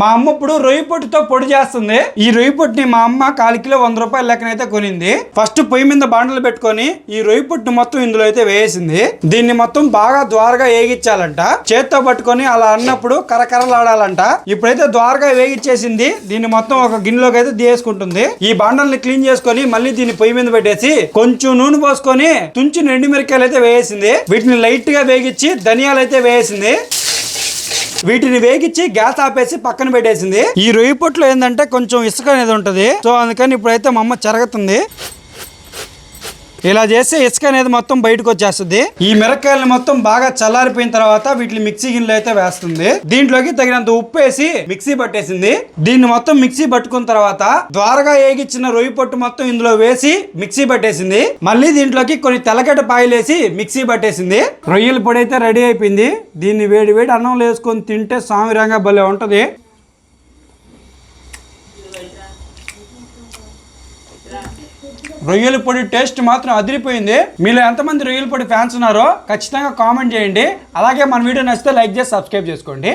మా అమ్మ ఇప్పుడు రొయ్యి పొట్టుతో పొడి చేస్తుంది. ఈ రొయ్యి పొట్టుని మా అమ్మ కాలు కిలో వంద రూపాయల లెక్కనైతే కొనింది. ఫస్ట్ పొయ్యి మీద బాండలు పెట్టుకొని ఈ రొయ్యి పొట్టును మొత్తం ఇందులో అయితే వేసింది. దీన్ని మొత్తం బాగా ద్వారగా వేగించాలంట చేత్తో పట్టుకొని అలా అన్నప్పుడు కరకరలాడాలంట. ఇప్పుడైతే ద్వారగా వేగిచ్చేసింది. దీన్ని మొత్తం ఒక గిన్నెలోకి అయితే తీసుకుంటుంది ఈ బాండల్ని క్లీన్ చేసుకొని మళ్ళీ దీన్ని పొయ్యి మీద పెట్టేసి కొంచెం నూనె పోసుకొని తుంచి ఎండు మిరకాయలు అయితే వేసింది. వీటిని లైట్గా వేగించి ధనియాలు అయితే వేసింది. వీటిని వేగించి గ్యాస్ ఆపేసి పక్కన పెట్టేసింది. ఈ రొయ్యి పొట్టులో ఏంటంటే కొంచెం ఇసుక అనేది ఉంటది. సో అందుకని ఇప్పుడైతే మా అమ్మ చెరగతుంది. ఇలా చేస్తే ఇసుక అనేది మొత్తం బయటకు వచ్చేస్తుంది. ఈ మిరకాయలు మొత్తం బాగా చల్లారిపోయిన తర్వాత వీటిని మిక్సీ గిన్నెలో అయితే వేస్తుంది. దీంట్లోకి తగినంత ఉప్పు వేసి మిక్సీ పట్టేసింది. దీన్ని మొత్తం మిక్సీ పట్టుకున్న తర్వాత ద్వారగా ఏగిచ్చిన రొయ్యి పొట్టు మొత్తం ఇందులో వేసి మిక్సీ పట్టేసింది. మళ్ళీ దీంట్లోకి కొన్ని తెల్లగడ్డ పాయలు వేసి మిక్సీ పట్టేసింది. రొయ్యల పొడి అయితే రెడీ అయిపోయింది. దీన్ని వేడి వేడి అన్నంలో వేసుకొని తింటే సామిరంగా భలే ఉంటుంది. రొయ్యల పొడి టేస్ట్ మాత్రం అదిరిపోయింది. మీలో ఎంతమంది రొయ్యల పొడి ఫ్యాన్స్ ఉన్నారో ఖచ్చితంగా కామెంట్ చేయండి. అలాగే మన వీడియో నచ్చితే లైక్ చేసి సబ్స్క్రైబ్ చేసుకోండి.